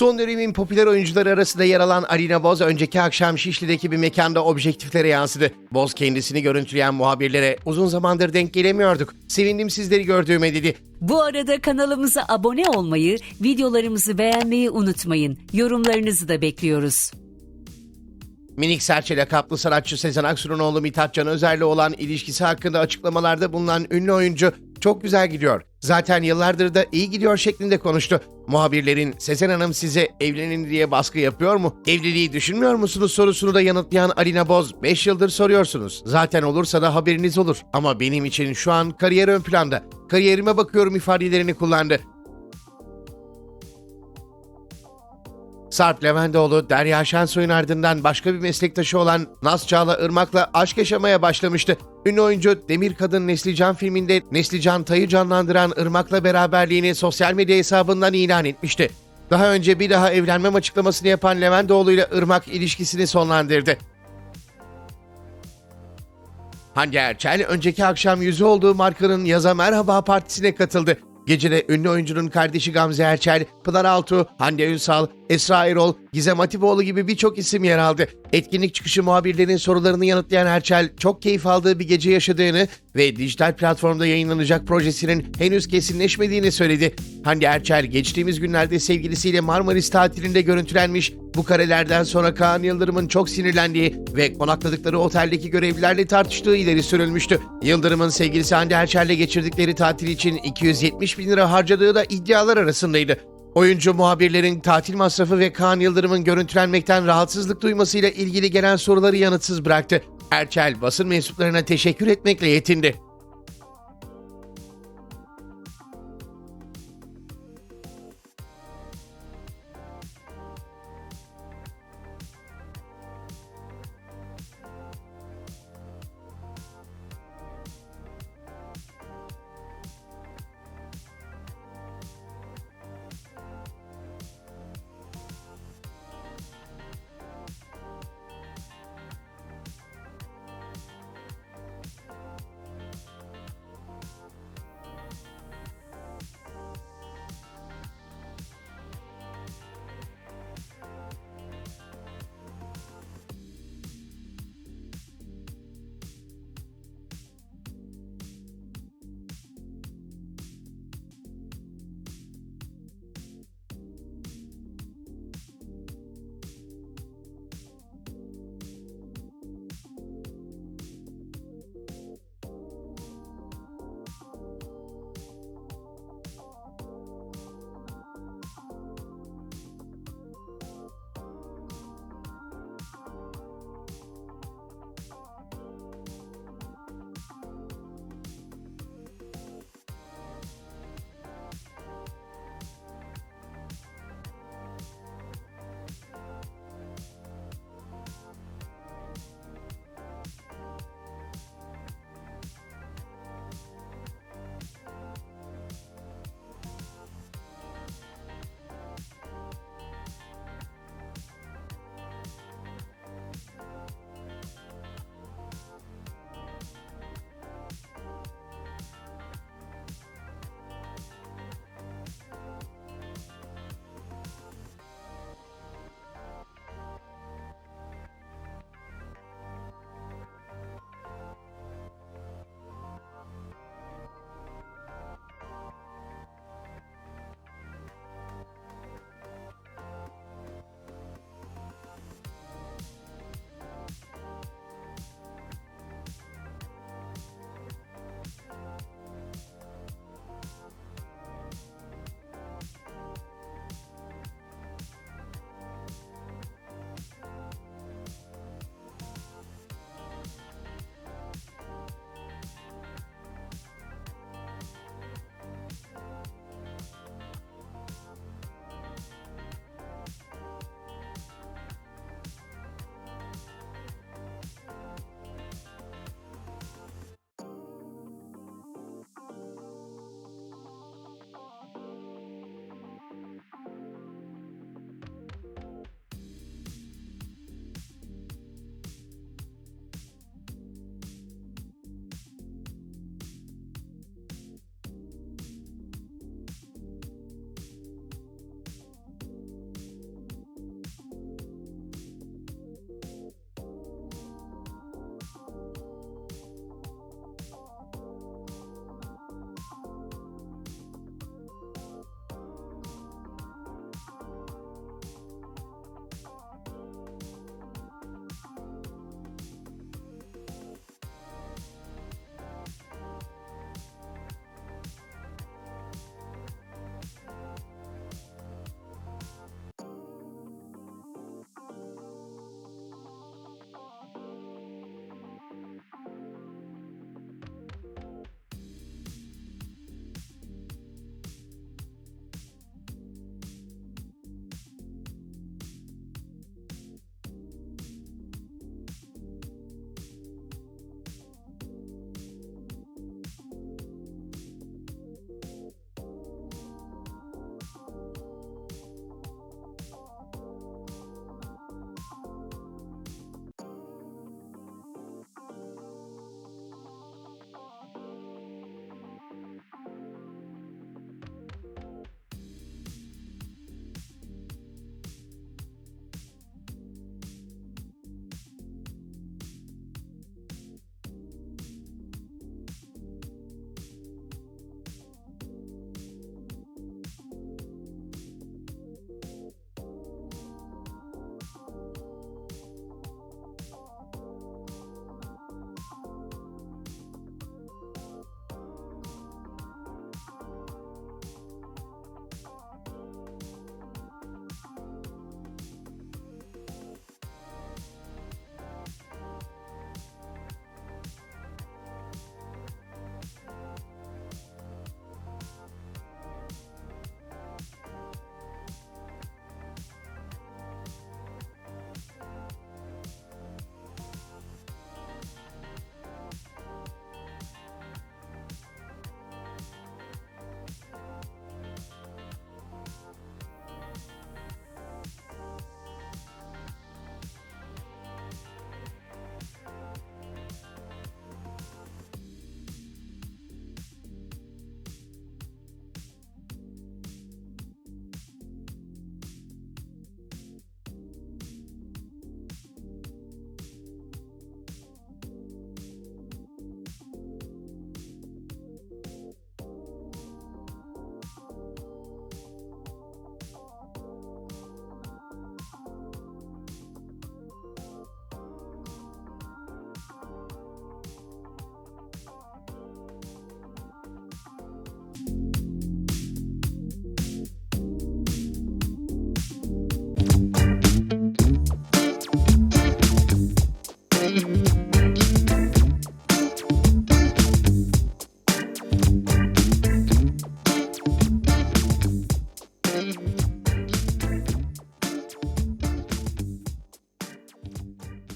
Son dönemin popüler oyuncuları arasında yer alan Alina Boz önceki akşam Şişli'deki bir mekanda objektiflere yansıdı. Boz kendisini görüntüleyen muhabirlere uzun zamandır denk gelemiyorduk. Sevindim sizleri gördüğüme dedi. Bu arada kanalımıza abone olmayı, videolarımızı beğenmeyi unutmayın. Yorumlarınızı da bekliyoruz. Minik Serçe lakaplı sanatçı Sezen Aksu'nun oğlu Mithat Can Özer'le olan ilişkisi hakkında açıklamalarda bulunan ünlü oyuncu çok güzel gidiyor. Zaten yıllardır da iyi gidiyor şeklinde konuştu. Muhabirlerin Sezen Hanım size evlenin diye baskı yapıyor mu? Evliliği düşünmüyor musunuz sorusunu da yanıtlayan Alina Boz 5 yıldır soruyorsunuz. Zaten olursa da haberiniz olur. Ama benim için şu an kariyer ön planda. Kariyerime bakıyorum ifadelerini kullandı. Sarp Leventoğlu, Derya Şensoy'un ardından başka bir meslektaşı olan Naz Çağla Irmak'la aşk yaşamaya başlamıştı. Ünlü oyuncu Demir Kadın Neslican filminde Neslican Tay'ı canlandıran Irmak'la beraberliğini sosyal medya hesabından ilan etmişti. Daha önce bir daha evlenmem açıklamasını yapan Leventoğlu ile Irmak ilişkisini sonlandırdı. Hande Erçel önceki akşam yüzü olduğu markanın Yaza Merhaba partisine katıldı. Gecede ünlü oyuncunun kardeşi Gamze Erçel, Pınar Altuğ, Hande Ünsal, Esra Erol, Gizem Hatipoğlu gibi birçok isim yer aldı. Etkinlik çıkışı muhabirlerin sorularını yanıtlayan Erçel, çok keyif aldığı bir gece yaşadığını ve dijital platformda yayınlanacak projesinin henüz kesinleşmediğini söyledi. Hande Erçel, geçtiğimiz günlerde sevgilisiyle Marmaris tatilinde görüntülenmiş, bu karelerden sonra Kaan Yıldırım'ın çok sinirlendiği ve konakladıkları oteldeki görevlilerle tartıştığı ileri sürülmüştü. Yıldırım'ın sevgilisi Hande Erçel'le geçirdikleri tatil için 270 bin lira harcadığı da iddialar arasındaydı. Oyuncu muhabirlerin tatil masrafı ve Kaan Yıldırım'ın görüntülenmekten rahatsızlık duymasıyla ilgili gelen soruları yanıtsız bıraktı. Erçel basın mensuplarına teşekkür etmekle yetindi.